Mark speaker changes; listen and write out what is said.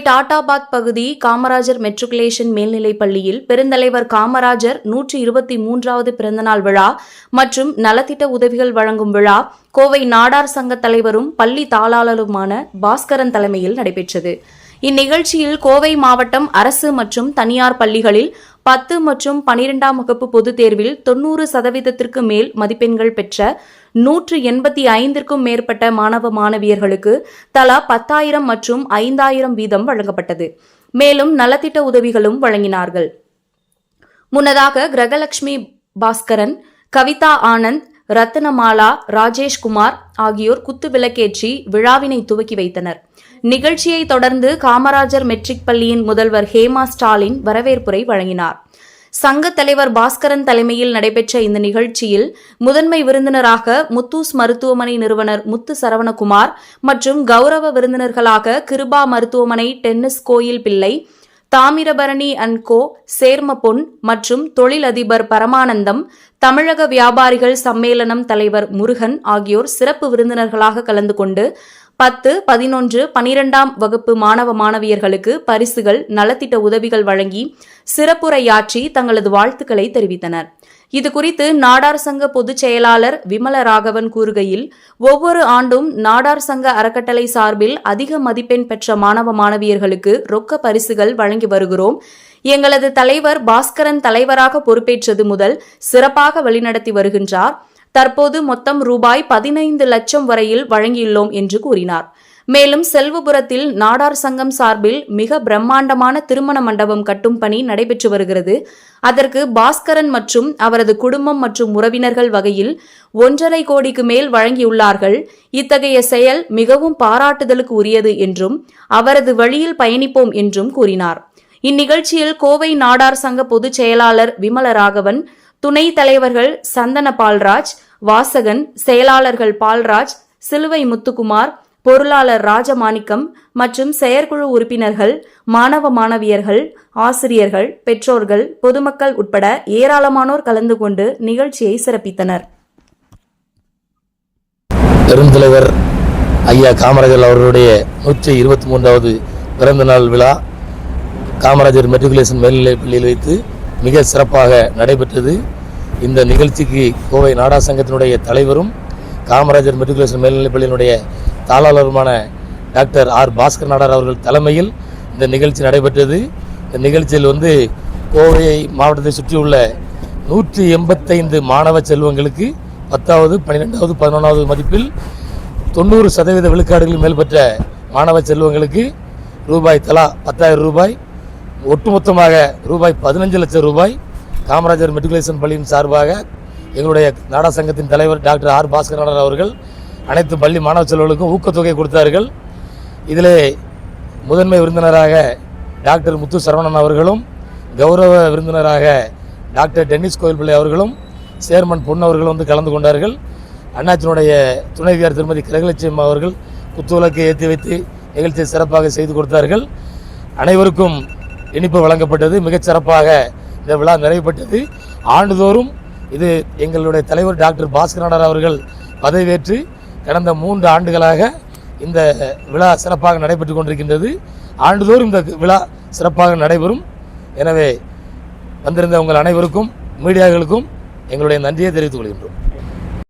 Speaker 1: டாடாபாத் பகுதி காமராஜர் மெட்ரிகுலேஷன் மேல்நிலைப் பள்ளியில் பெருந்தலைவர் காமராஜர் நூற்றி இருபத்தி மூன்றாவது பிறந்தநாள் விழா மற்றும் நலத்திட்ட உதவிகள் வழங்கும் விழா கோவை நாடார் சங்க தலைவரும் பள்ளி தாளாளருமான பாஸ்கரன் தலைமையில் நடைபெற்றது. இந்நிகழ்ச்சியில் கோவை மாவட்டம் அரசு மற்றும் தனியார் பள்ளிகளில் பத்து மற்றும் பனிரெண்டாம் வகுப்பு பொதுத் தேர்வில் தொன்னூறு சதவீதத்திற்கு மேல் மதிப்பெண்கள் பெற்ற நூற்று எண்பத்தி ஐந்திற்கும் மேற்பட்ட மாணவ மாணவியர்களுக்கு தலா பத்தாயிரம் மற்றும் ஐந்தாயிரம் வீதம் வழங்கப்பட்டது. மேலும் நலத்திட்ட உதவிகளும் வழங்கினார்கள். முன்னதாக கிரகலட்சுமி பாஸ்கரன் கவிதா ஆனந்த் ரத்னமாலா ராஜேஷ்குமார் ஆகியோர் குத்து விளக்கேற்றி விழாவினை துவக்கி வைத்தனர். நிகழ்ச்சியை தொடர்ந்து காமராஜர் மெட்ரிக் பள்ளியின் முதல்வர் ஹேமா ஸ்டாலின் வரவேற்புரை வழங்கினார். சங்க தலைவர் பாஸ்கரன் தலைமையில் நடைபெற்ற இந்த நிகழ்ச்சியில் முதன்மை விருந்தினராக முத்தூஸ் மருத்துவமனை நிறுவனர் முத்து சரவணகுமார் மற்றும் கௌரவ விருந்தினர்களாக கிருபா மருத்துவமனை டென்னிஸ் கோயில் பிள்ளை தாமிரபரணி அண்ட் கோ சேர்ம பொன் மற்றும் தொழிலதிபர் பரமானந்தம் தமிழக வியாபாரிகள் சம்மேளனம் தலைவர் முருகன் ஆகியோர் சிறப்பு விருந்தினர்களாக கலந்து கொண்டு பத்து பதினொன்று பனிரெண்டாம் வகுப்பு மாணவ மாணவியர்களுக்கு பரிசுகள் நலத்திட்ட உதவிகள் வழங்கி சிறப்புரையாற்றி தங்களது வாழ்த்துக்களை தெரிவித்தனர். இதுகுறித்து நாடார் சங்க பொதுச் செயலாளர் விமல ராகவன் கூறுகையில் ஒவ்வொரு ஆண்டும் நாடார் சங்க அறக்கட்டளை சார்பில் அதிக மதிப்பெண் பெற்ற மாணவ மாணவியர்களுக்கு ரொக்க பரிசுகள் வழங்கி வருகிறோம். எங்களது தலைவர் பாஸ்கரன் தலைவராக பொறுப்பேற்றது முதல் சிறப்பாக வழிநடத்தி வருகின்றார். தற்போது மொத்தம் ரூபாய் பதினைந்து லட்சம் வரையில் வழங்கியுள்ளோம் என்று கூறினார். மேலும் செல்வபுரத்தில் நாடார் சங்கம் சார்பில் மிக பிரம்மாண்டமான திருமண மண்டபம் கட்டும் பணி நடைபெற்று வருகிறது. அதற்கு பாஸ்கரன் மற்றும் அவரது குடும்பம் மற்றும் உறவினர்கள் வகையில் ஒன்றரை கோடிக்கு மேல் வழங்கியுள்ளார்கள். இத்தகைய செயல் மிகவும் பாராட்டுதலுக்கு உரியது என்றும் அவரது வழியில் பயணிப்போம் என்றும் கூறினார். இந்நிகழ்ச்சியில் கோவை நாடார் சங்க பொதுச் செயலாளர் விமல ராகவன் துணைத் தலைவர்கள் சந்தன பால்ராஜ் வாசகன் செயலாளர்கள் பால்ராஜ் சிலுவை முத்துக்குமார் பொருளாளர் ராஜமாணிக்கம் மற்றும் செயற்குழு உறுப்பினர்கள் மாணவ மாணவியர்கள் ஆசிரியர்கள் பெற்றோர்கள் பொதுமக்கள் உட்பட ஏராளமானோர் கலந்து கொண்டு நிகழ்ச்சியை சிறப்பித்தனர்.
Speaker 2: பெருந்தலைவர் ஐயா காமராஜர் அவர்களுடைய நூற்றி இருபத்தி மூன்றாவது பிறந்த நாள் விழா காமராஜர் மெட்ரிகுலேஷன் மேல்நிலைப் பள்ளியில் வைத்து மிக சிறப்பாக நடைபெற்றது. இந்த நிகழ்ச்சிக்கு கோவை நாடா சங்கத்தினுடைய தலைவரும் காமராஜர் மெட்ரிகுலேஷன் மேல்நிலைப் பள்ளியினுடைய தாளாளருமான டாக்டர் ஆர் பாஸ்கர் நாடார் அவர்கள் தலைமையில் இந்த நிகழ்ச்சி நடைபெற்றது. இந்த நிகழ்ச்சியில் வந்து கோவை மாவட்டத்தை சுற்றியுள்ள நூற்றி எண்பத்தைந்து மாணவ செல்வங்களுக்கு பத்தாவது பன்னிரெண்டாவது பதினொன்றாவது மதிப்பில் தொண்ணூறு சதவீத விழுக்காடுகள் மேல் பெற்ற மாணவ செல்வங்களுக்கு ரூபாய் தலா பத்தாயிரம் ரூபாய் ஒட்டுமொத்தமாக ரூபாய் பதினஞ்சு லட்சம் ரூபாய் காமராஜர் மெட்ரிகுலேஷன் பள்ளியின் சார்பாக எங்களுடைய நாடா சங்கத்தின் தலைவர் டாக்டர் ஆர் பாஸ்கரநாதன் அவர்கள் அனைத்து பள்ளி மாணவ செல்வர்களுக்கும் ஊக்கத்தொகை கொடுத்தார்கள். இதிலே முதன்மை விருந்தினராக டாக்டர் முத்து சரவணன் அவர்களும் கௌரவ விருந்தினராக டாக்டர் டென்னிஸ் கோயில் பிள்ளை அவர்களும் சேர்மன் பொன் அவர்களும் வந்து கலந்து கொண்டார்கள். அண்ணாச்சினுடைய துணைவியார் திருமதி கிரகலட்சுமி அவர்கள் குத்துவிளக்கு ஏற்றி வைத்து நிகழ்ச்சியை சிறப்பாக செய்து கொடுத்தார்கள். அனைவருக்கும் இனிப்பு வழங்கப்பட்டது. மிகச் சிறப்பாக இந்த விழா நிறைவுபட்டது ஆண்டுதோறும் இது எங்களுடைய தலைவர் டாக்டர் பாஸ்கரனார் அவர்கள் பதவியேற்று கடந்த மூன்று ஆண்டுகளாக இந்த விழா சிறப்பாக நடைபெற்று கொண்டிருக்கின்றது. ஆண்டுதோறும் இந்த விழா சிறப்பாக நடைபெறும். எனவே வந்திருந்த உங்கள் அனைவருக்கும் மீடியாக்களுக்கும் எங்களுடைய நன்றியை தெரிவித்துக் கொள்கின்றோம்.